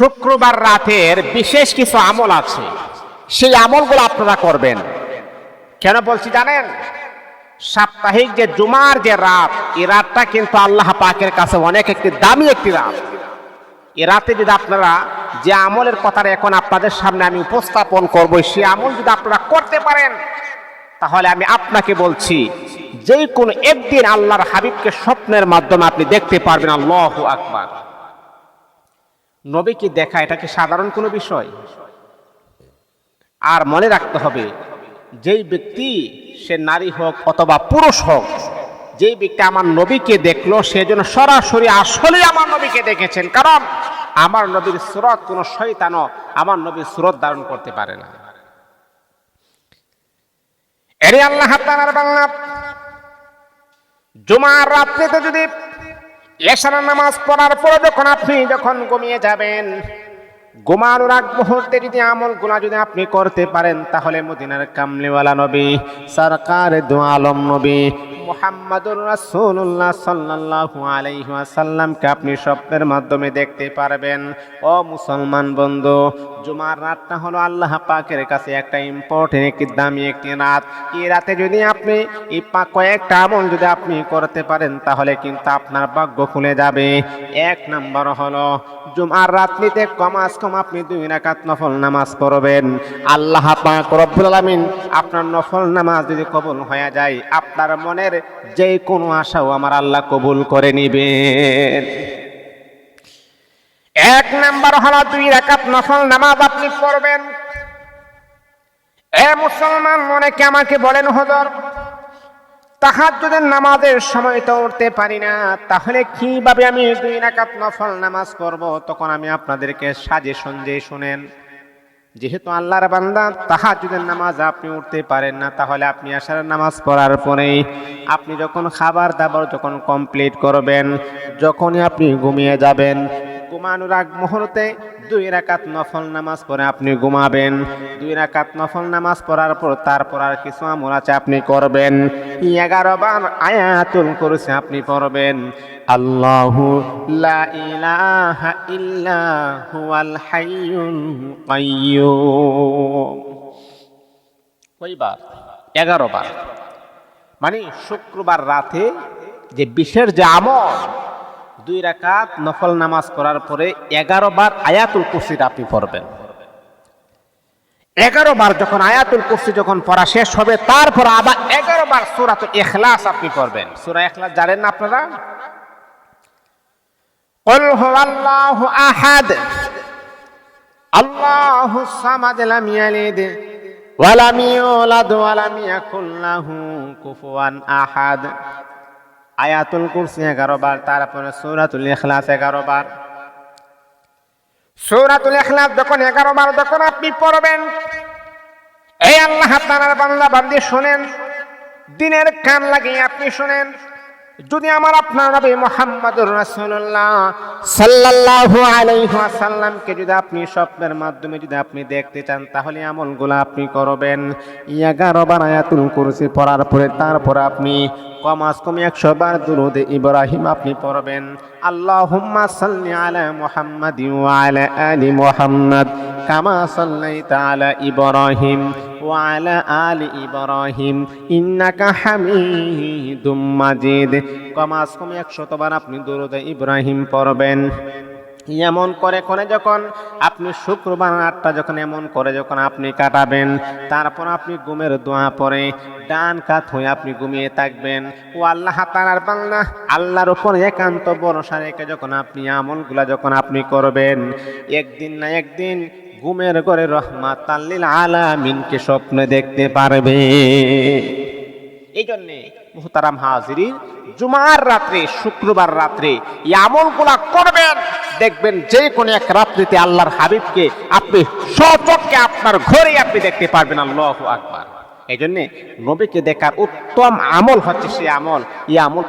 শুক্রবার রাতের বিশেষ কিছু আমল আছে। সেই আমলগুলো আপনারা করবেন। কেন বলছি জানেন? সাপ্তাহিক যে জুমার যে রাত, এই রাতটা কিন্তু আল্লাহ পাকের কাছে অনেক একটি দামি একটি রাত। এ রাতে যদি আপনারা যে আমলের কথাটা এখন আপনাদের সামনে আমি উপস্থাপন করব, সেই আমল যদি আপনারা করতে পারেন, তাহলে আমি আপনাকে বলছি যে কোনো একদিন আল্লাহর হাবিবকে স্বপ্নের মাধ্যমে আপনি দেখতে পারবেন, আল্লাহ আকবার। নবীকে দেখা, এটাকে সাধারণ কোনো বিষয়। আর মনে রাখতে হবে, যেই ব্যক্তি সে নারী হোক অথবা পুরুষ হোক, যেই ব্যক্তি আমার নবীকে দেখল, সে যেন সরাসরি আসলে আমার নবীকে দেখেছেন। কারণ আমার নবীর সুরত কোনো শৈতানও আমার নবীর সুরত ধারণ করতে পারে না। এরে আল্লাহ বাংলা জুমার রাত্রিতে যদি এশার নামাজ পড়ার পরে যখন আপনি যখন ঘুমিয়ে যাবেন, ঘুমানোর আগ মুহূর্তে যদি আমল গুণা যদি আপনি করতে পারেন, তাহলে মদিনার কামলিওয়ালা নবী, সরকার দু আলম নবী মোহাম্মদুর রাসূলুল্লাহ সাল্লাল্লাহু আলাইহি ওয়াসাল্লামকে আপনি স্বপ্নের মাধ্যমে দেখতে পারবেন। ও মুসলমান বন্ধু, জুমার রাতটা হলো আল্লাহ পাকের কাছে একটা ইম্পর্টেন্ট একটি দামি একটি রাত। এই রাতে যদি আপনি এই কয়েকটা আমল যদি আপনি করতে পারেন, তাহলে কিন্তু আপনার ভাগ্য খুলে যাবে। এক নম্বর হলো, জুমার রাত্রিতে কমাস কম আপনি দুই রাকাত নফল নামাজ পড়বেন। আল্লাহ পাক রব্বুল আলামিন আপনার নফল নামাজ যদি কবুল হয়ে যায়, আপনার মনের যে কোনো আশাও আমার আল্লাহ কবুল করে নিবেন। এক নাম্বার হলো দুই রাকাত নফল নামাজ আপনি পড়বেন। এ মুসলমান অনেকে আমাকে বলেন হদর তাহাজ্জুদের নামাজের সময় তো উঠতে পারি না, তাহলে কীভাবে আমি দুই রাকাত নফল নামাজ পড়ব? তখন আমি আপনাদেরকে সাজেশন যে শুনেন। যেহেতু আল্লাহর বান্দা তাহাজ্জুদের নামাজ আপনি উঠতে পারেন না, তাহলে আপনি আসার নামাজ পড়ার পরেই আপনি যখন খাবার দাবার যখন কমপ্লিট করবেন, যখনই আপনি ঘুমিয়ে যাবেন ঘুমানোর আগ মুহূর্তে দুই রাকাত নফল নামাজ পড়ে আপনি ঘুমাবেন। দুই রাকাত নফল নামাজ পড়ার পর তারপর আর কিছু আমল আছে আপনি করবেন। এগারো বার আয়াতুল কুরসি আপনি পড়বেন। আল্লাহু লা ইলাহা ইল্লা হুয়াল হাইয়ুল কাইয়্যুম কয়বার? এগারো বার। মানে শুক্রবার রাতে যে বিশেষ যে আমল দুই রাকাত নফল নামাজ পড়ার পরে এগারো বার আয়াতুল কুরসিটা আপনি পড়বেন এগারো বার যখন আয়াতুল কুরসি যখন পড়া শেষ হবে তারপর আবার এগারো বার সুরাতুল ইখলাস আপনি পড়বেন সুরা ইখলাস জানেন না আপনারা قل هو الله أحد الله الصمد لم يلد ولم يولد ولم يكن له كفوا أحد আয়াতুল কুরসি এগারো বার, তারপরে সৌরাতুল ইখলাস এগারো বার। সৌরাতুল ইখলাস যখন এগারো বার, যখন আপনি পড়বেন, এই আল্লাহ তাআলার বান্দা বান্দি শোনেন, দিনের কান লাগিয়ে আপনি শোনেন, যদি আমার আপনার নবী মোহাম্মদুর রাসূলুল্লাহ সাল্লাল্লাহু আলাইহি ওয়াসাল্লামকে যদি আপনি স্বপ্নের মাধ্যমে যদি আপনি দেখতে চান, তাহলে আমলগুলো আপনি করবেন। এগারো বার আয়াতুল কুরসি পড়ার পরে, তারপর আপনি কমাস কম একশো বার দুরুদে ইব্রাহিম আপনি পড়বেন। আল্লাহুম্মা সাল্লি আলা মুহাম্মাদ ওয়া আলা আলি মুহাম্মাদ, কামা সাল্লাইতা আলা ইব্রাহিম। আলি ইব্রাহিম, ইন্নাকা হামিদুম মাজিদ। কমাস কম একশত বার আপনি দুরুদে ইব্রাহিম পড়বেন। এমন করে করে যখন আপনি শুক্রবার আটটা যখন এমন করে যখন আপনি কাটাবেন, তারপর আপনি ঘুমের দোয়া পরে ডান কাত হয়ে আপনি ঘুমিয়ে থাকবেন। ও আল্লাহ তালার বাংলা আল্লাহর উপর একান্ত ভরসা রেখে যখন আপনি আমলগুলা যখন আপনি করবেন, একদিন না একদিন ঘুমের ঘরে রহমাত আল্লিল আলামিনকে স্বপ্নে দেখতে পারবে। এই জন্যে মুহতারাম হাজিরিন, জুমার রাত্রে, শুক্রবার রাত্রে এই আমলগুলা করবেন, দেখবেন যে কোনো এক রাত্রিতে আল্লাহর হাবিবকে আপনি সচককে আপনার ঘরে আপনি দেখতে পারবেন, আল্লাহ আকবার। এই জন্যে নবীকে দেখার উত্তম আমল হচ্ছে সেই আমল। এই আমল